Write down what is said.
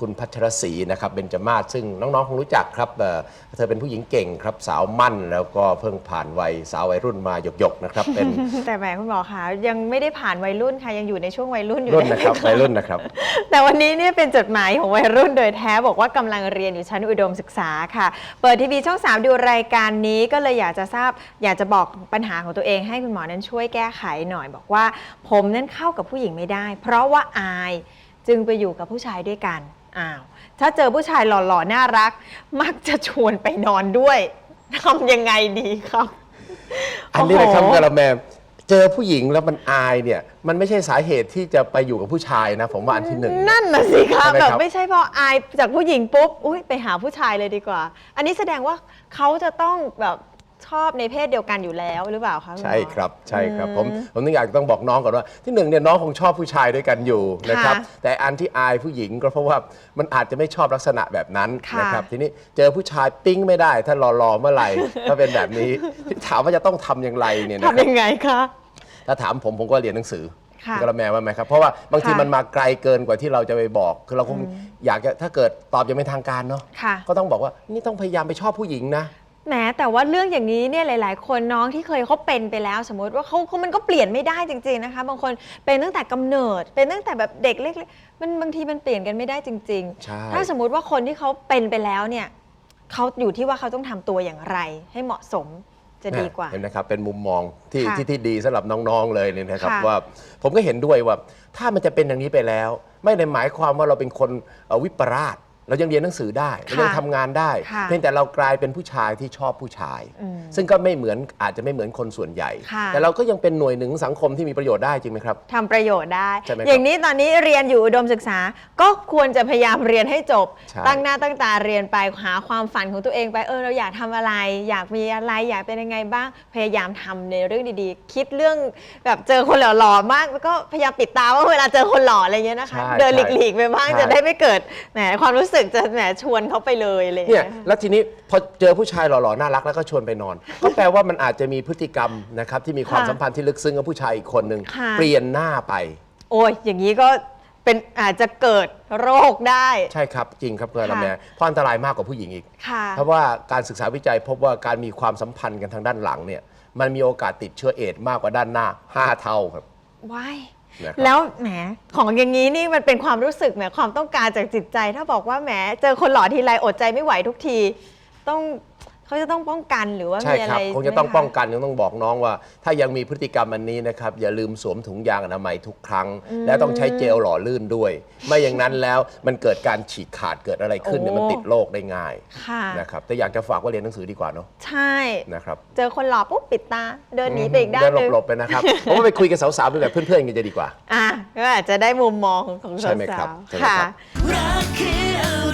คุณพัชรศรีนะครับเบญจมาศซึ่งน้องๆคงรู้จักครับเอ่อเธอเป็นผู้หญิงเก่งครับสาวมั่น แล้วก็เพิ่งผ่านวัยสาววัยรุ่นมาหยกๆนะครับเป็น แต่แหมคุณหมอคะยังไม่ได้ผ่านวัยรุ่นค่ะยังอยู่ในช่วงวัยรุ่นอยู่รุ่นเลยนะครับวัยรุ่นนะครับ แต่วันนี้เนี่ยเป็นจดหมายของวัยรุ่นโดยแท้บอกว่ากำลังเรียนอยู่ชั้นอุดมศึกษาค่ะ เปิดทีวีช่อง 3 ดูรายการนี้ก็เลยอยากจะทราบ อยากจะบอกปัญหาของตัวเองให้คุณหมอนั้นช่วยแก้ไขหน่อย บอกว่า ผมนั้นเข้ากับผู้หญิงไม่ได้ เพราะว่าอายจึงไปอยู่กับผู้ชายด้วยกัน อ้าวถ้าเจอผู้ชายหล่อๆ น่ารัก มักจะชวนไปนอนด้วยทำยังไงดีครับอันนี้นะครับโอ้โหกระแมเจอผู้หญิงแล้วมันอายเนี่ย มันไม่ใช่สาเหตุที่จะไปอยู่กับผู้ชายนะ ผมว่าอันที่หนึ่ง นั่นน่ะสิคะใช่ไหมแบครับบไม่ใช่พออายจากผู้หญิงปุ๊บ อุ้ยไปหาผู้ชายเลยดีกว่า อันนี้แสดงว่าเขาจะต้องแบบ ชอบในเพศเดียวกันอยู่แล้วหรือเปล่าคะณหมอ ใช่ครับใช่ครับอืมผมผมต้องอยากต้องบอกน้องก่อนว่า ที่หนึ่งเนี่ยน้องคงชอบผู้ชายด้วยกันอยู่นะครับ ค่ะแต่อันที่อายผู้หญิงก็เพราะว่ามันอาจจะไม่ชอบลักษณะแบบนั้นค่ะนะครับ ทีนี้เจอผู้ชายปิ้งไม่ได้ ถ้ารอๆเมื่อไหร่ ถ้าเป็นแบบนี้ถามว่าจะต้องทำอย่างไรเนี่ยนะคทำรับยังไงคะ ถ้าถามผมผมก็เรียนหนังสือค่ะกระแมว่าไหมครับ เพราะว่าบางทีค่ะมันมาไกลเกินกว่าที่เราจะไปบอก คือเราคงอยากจะถ้าเกิดตอบยังเป็นทางการเนาะค่ะก็ต้องบอกว่านี่ต้องพยายามไปชอบผู้หญิงนะ แหมแต่ว่าเรื่องอย่างนี้เนี่ยหลาย ๆ คนน้องที่เคยเขาเป็นไปแล้ว สมมติว่าเขาเขามันก็เปลี่ยนไม่ได้จริง ๆ นะคะ บางคนเป็นตั้งแต่กำเนิด เป็นตั้งแต่แบบเด็กเล็กๆมันบางทีมันเปลี่ยนกันไม่ได้จริง ใช่ ๆ ถ้าสมมุติว่าคนที่เขาเป็นไปแล้วเนี่ยเขาอยู่ที่ว่าเขาต้องทำตัวอย่างไร ให้เหมาะสมจะดีกว่า เห็นไหมครับเป็นมุมมองที่ค่ะที่ที่ดีสำหรับน้องๆเลยเนี่ยนะครับค่ะ ว่าผมก็เห็นด้วยว่าถ้ามันจะเป็นอย่างนี้ไปแล้ว ไม่ได้หมายความว่าเราเป็นคนเอ่อวิปลาส เรายังเรียนหนังสือได้เรายังทำงานได้ ค่ะเพียงแต่เรากลายเป็นผู้ชายที่ชอบผู้ชาย อืมซึ่งก็ไม่เหมือนอาจจะไม่เหมือนคนส่วนใหญ่ ค่ะ แต่เราก็ยังเป็นหน่วยหนึ่งของสังคมที่มีประโยชน์ได้จริงไหมครับ ทำประโยชน์ได้ ใช่ไหมครับอย่างนี้ตอนนี้เรียนอยู่อุดมศึกษา ก็ควรจะพยายามเรียนให้จบ ใช่ ตั้งหน้าตั้งตาเรียนไปหาความฝันของตัวเองไป เออเราอยากทำอะไร อยากมีอะไร อยากเป็นยังไงบ้าง พยายามทำในเรื่องดีๆ คิดเรื่องแบบเจอคนหล่อๆมาก แล้วก็พยายามปิดตาว่าเวลาเจอคนหล่ออะไรเงี้ยนะคะ ใช่เดินใช่หลีกๆไปบ้างใช่ จะได้ไม่เกิดแหมความรู้สึกจะแหมชวนเขาไปเลยอะไรเนี่ยเงี้ยแล้วทีนี้พอเจอผู้ชายหล่อๆน่ารักแล้วก็ชวนไปนอน ก็แปลว่ามันอาจจะมีพฤติกรรมนะครับที่มีความค่ะสัมพันธ์ที่ลึกซึ้งกับผู้ชายอีกคนหนึ่งค่ะ เปลี่ยนหน้าไป โอ้ยอย่างนี้ก็เป็นอาจจะเกิดโรคได้ ใช่ครับจริงครับเพื่อนค่ะเราแม่เพราะอันตรายมากกว่าผู้หญิงอีก ค่ะ เพราะว่าการศึกษาวิจัยพบว่าการมีความสัมพันธ์กันทางด้านหลังเนี่ยมันมีโอกาสติดเชื้อเอดส์มากกว่าด้านหน้า 5 เท่าครับ ว้าย นะครับ แล้วแหมของอย่างนี้นี่มันเป็นความรู้สึกแหมความต้องการจากจิตใจ ถ้าบอกว่าแหมเจอคนหล่อทีไรอดใจไม่ไหวทุกที ต้อง เขาจะต้องป้องกันหรือว่าใช่มีอะครัไรบคงจะต้องใช่ไหมป้องกันยังต้องบอกน้องว่า ถ้ายังมีพฤติกรรมอันนี้นะครับ อย่าลืมสวมถุงยางอนามัยทุกครั้ง และต้องใช้เจลหล่อลื่นด้วย ไม่อย่างนั้นแล้วมันเกิดการฉีกขาดเกิดอะไรขึ้นเนี่ยโอ้มันติดโรคได้ง่ายค่ะ นะครับแต่อยากจะฝากว่าเรียนหนังสือดีกว่าเนาะใช่ นะครับเจอคนหล่อปุ๊บปิดตา เดินหนีไปอีกด้านเดินหนึ่งหลบๆไปนะครับผมว่าไปคุยกับสาวๆไปแบบเพื่อนๆกันจะดีกว่า อะก็อาจจะได้มุมมองของใช่สาวไหมครับใช่ไหมๆค่ะ ครับ รักคืออะไร